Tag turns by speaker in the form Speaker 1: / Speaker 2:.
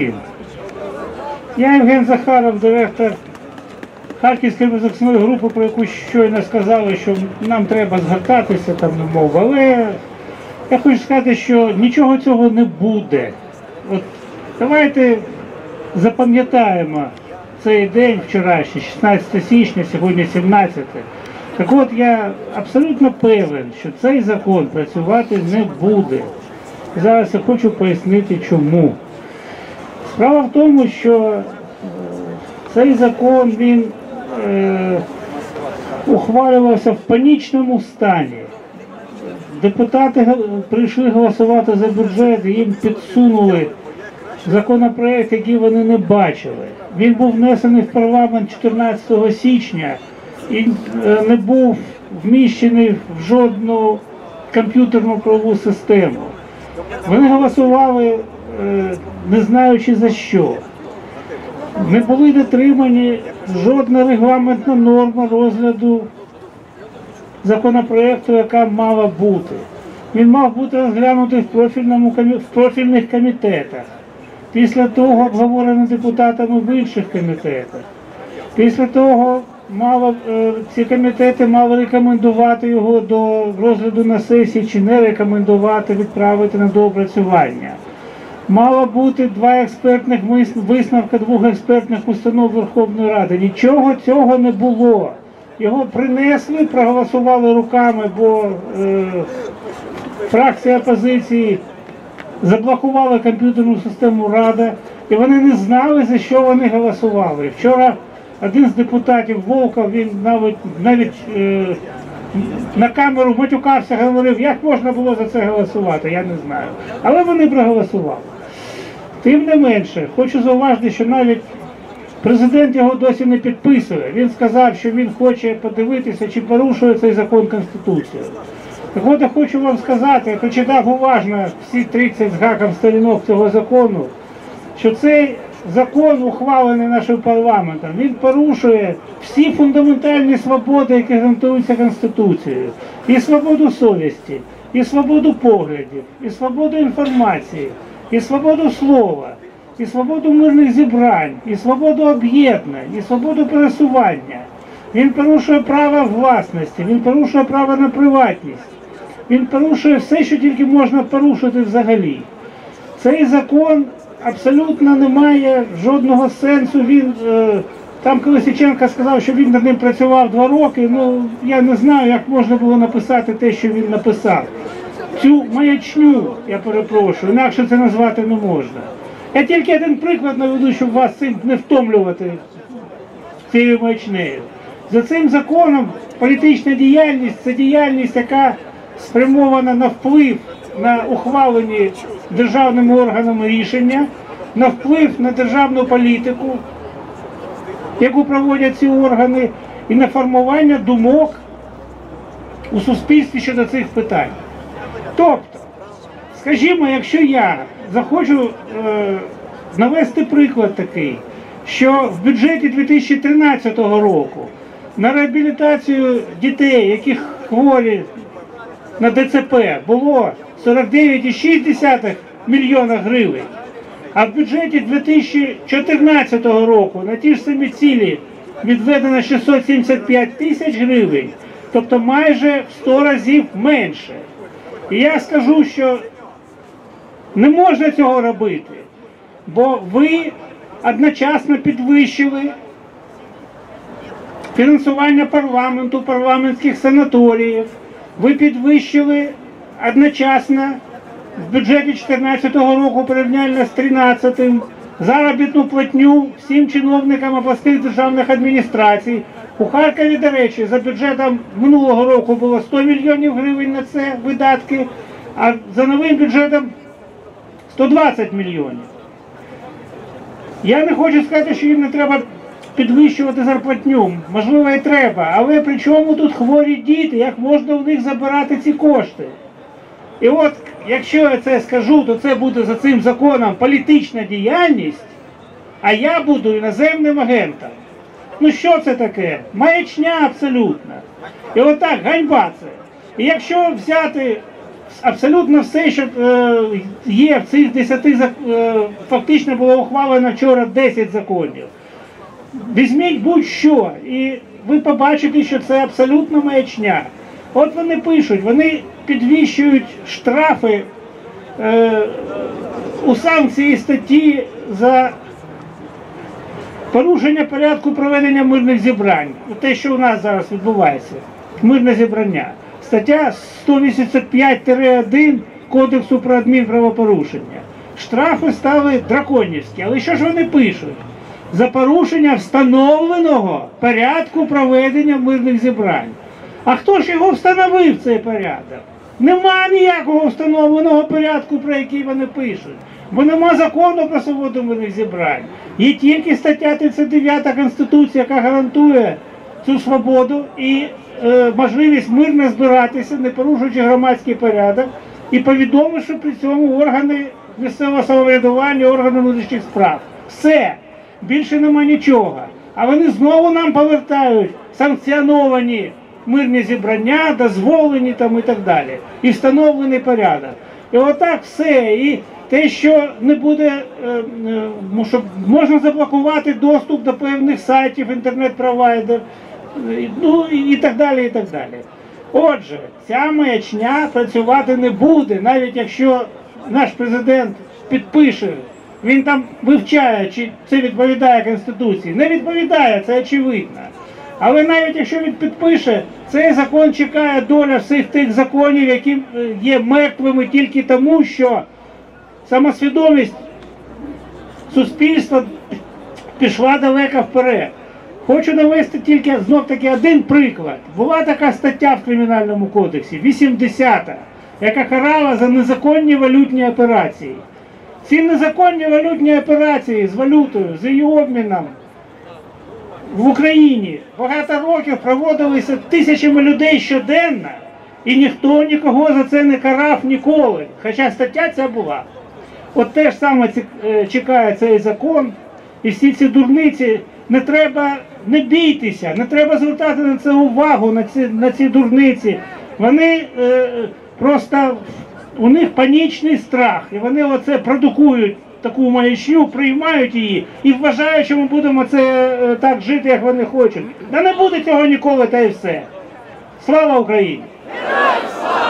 Speaker 1: всім. Я Євген Захаров, директор Харківської музичної групи, про яку щойно сказали, що нам треба згортатися там мова. Але я хочу сказати, що нічого цього не буде. От давайте запам'ятаємо цей день вчорашній, 16 січня, сьогодні 17. Так от я абсолютно певен, що цей закон працювати не буде. Зараз я хочу пояснити чому. Справа в тому, що е, цей закон він е, ухвалювався в панічному стані. Депутати прийшли голосувати за бюджет, їм підсунули законопроект, який вони не бачили. Він був внесений в парламент 14 січня і е, не був вміщений в жодну комп'ютерну правову систему. Вони голосували, не знаючи за що. Не були дотримані жодна регламентна норма розгляду законопроекту, яка мала бути. Він мав бути розглянутий в, профільному, в профільних комітетах. Після того обговорений депутатами в інших комітетах. Після того мало, е, ці комітети мали рекомендувати його до розгляду на сесії чи не рекомендувати відправити на доопрацювання. Мало бути два експертних вис- висновка двох експертних установ Верховної Ради. Нічого цього не було. Його принесли, проголосували руками, бо е, фракція опозиції заблокувала комп'ютерну систему Рада, і вони не знали, за що вони голосували. Вчора один з депутатів Волков, він навіть навіть е, на камеру матюкався, говорив, як можна було за це голосувати, я не знаю. Але вони проголосували. Тим не менше, хочу зауважити, що навіть президент його досі не підписує. Він сказав, що він хоче подивитися, чи порушує цей закон Конституцію. Так от я хочу вам сказати, прочитав уважно всі 30 з гаком сторінок цього закону, що цей закон, ухвалений нашим парламентом, він порушує всі фундаментальні свободи, які гарантуються Конституцією. І свободу совісті, і свободу поглядів, і свободу інформації, і свободу слова, і свободу мирних зібрань, і свободу об'єднань, і свободу пересування. Він порушує право власності, він порушує право на приватність. Він порушує все, що тільки можна порушити взагалі. Цей закон абсолютно не має жодного сенсу. Він е, там Колесиченко сказав, що він над ним працював два роки. Ну я не знаю, як можна було написати те, що він написав. Цю маячню, я перепрошую, інакше це назвати не можна. Я тільки один приклад наведу, щоб вас цим не втомлювати цією маячнею. За цим законом політична діяльність це діяльність, яка спрямована на вплив на ухвалені державними органами рішення, на вплив на державну політику, яку проводять ці органи, і на формування думок у суспільстві щодо цих питань. Тобто, скажімо, якщо я захочу е, навести приклад такий, що в бюджеті 2013 року на реабілітацію дітей, які хворі на ДЦП, було 49,6 мільйона гривень, а в бюджеті 2014 року на ті ж самі цілі відведено 675 тисяч гривень, тобто майже в 100 разів менше. І я скажу, що не можна цього робити, бо ви одночасно підвищили фінансування парламенту, парламентських санаторіїв. Ви підвищили одночасно в бюджеті 2014 року порівняння з 2013 заробітну платню всім чиновникам обласних державних адміністрацій. У Харкові, до речі, за бюджетом минулого року було 100 мільйонів гривень на це видатки, а за новим бюджетом 120 мільйонів. Я не хочу сказати, що їм не треба підвищувати зарплатню. Можливо, і треба. Але при чому тут хворі діти? Як можна у них забирати ці кошти? І от, якщо я це скажу, то це буде за цим законом політична діяльність, а я буду іноземним агентом. Ну що це таке? Маячня абсолютна. І отак, ганьба це. І якщо взяти абсолютно все, що е, є в цих 10 зак- е, фактично було ухвалено вчора 10 законів. Візьміть будь-що, і ви побачите, що це абсолютно маячня. От вони пишуть, вони підвищують штрафи е, у санкції статті за порушення порядку проведення мирних зібрань. Те, що у нас зараз відбувається, мирне зібрання. Стаття 185-1 Кодексу про адмінправопорушення. Штрафи стали драконівські. Але що ж вони пишуть? За порушення встановленого порядку проведення мирних зібрань. А хто ж його встановив цей порядок? Нема ніякого встановленого порядку, про який вони пишуть. Бо нема закону про свободу мирних зібрань. Є тільки стаття 39 Конституції, яка гарантує цю свободу і е, можливість мирно збиратися, не порушуючи громадський порядок, і повідомив, що при цьому органи місцевого самоврядування, органи внутрішніх справ. Все. Більше нема нічого. А вони знову нам повертають санкціоновані мирні зібрання, дозволені там і так далі. І встановлений порядок. І отак все. І те, що не буде, е, е, ну, щоб можна заблокувати доступ до певних сайтів, інтернет-провайдер, е, ну і так далі. і так далі. Отже, ця маячня працювати не буде, навіть якщо наш президент підпише, він там вивчає, чи це відповідає Конституції. Не відповідає, це очевидно. Але навіть якщо він підпише, цей закон чекає доля всіх тих законів, які є мертвими тільки тому, що самосвідомість суспільства пішла далеко вперед. Хочу навести тільки знов таки один приклад. Була така стаття в Кримінальному кодексі, 80-та, яка карала за незаконні валютні операції. Ці незаконні валютні операції з валютою, з її обміном в Україні багато років проводилися тисячами людей щоденно, і ніхто нікого за це не карав ніколи. Хоча стаття ця була. От те ж саме е, чекає цей закон, і всі ці дурниці не треба не бійтеся, не треба звертати на це увагу, на ці, на ці дурниці. Вони е, просто у них панічний страх, і вони оце продукують таку маячню, приймають її і вважають, що ми будемо це е, так жити, як вони хочуть. Та не буде цього ніколи, та й все. Слава Україні!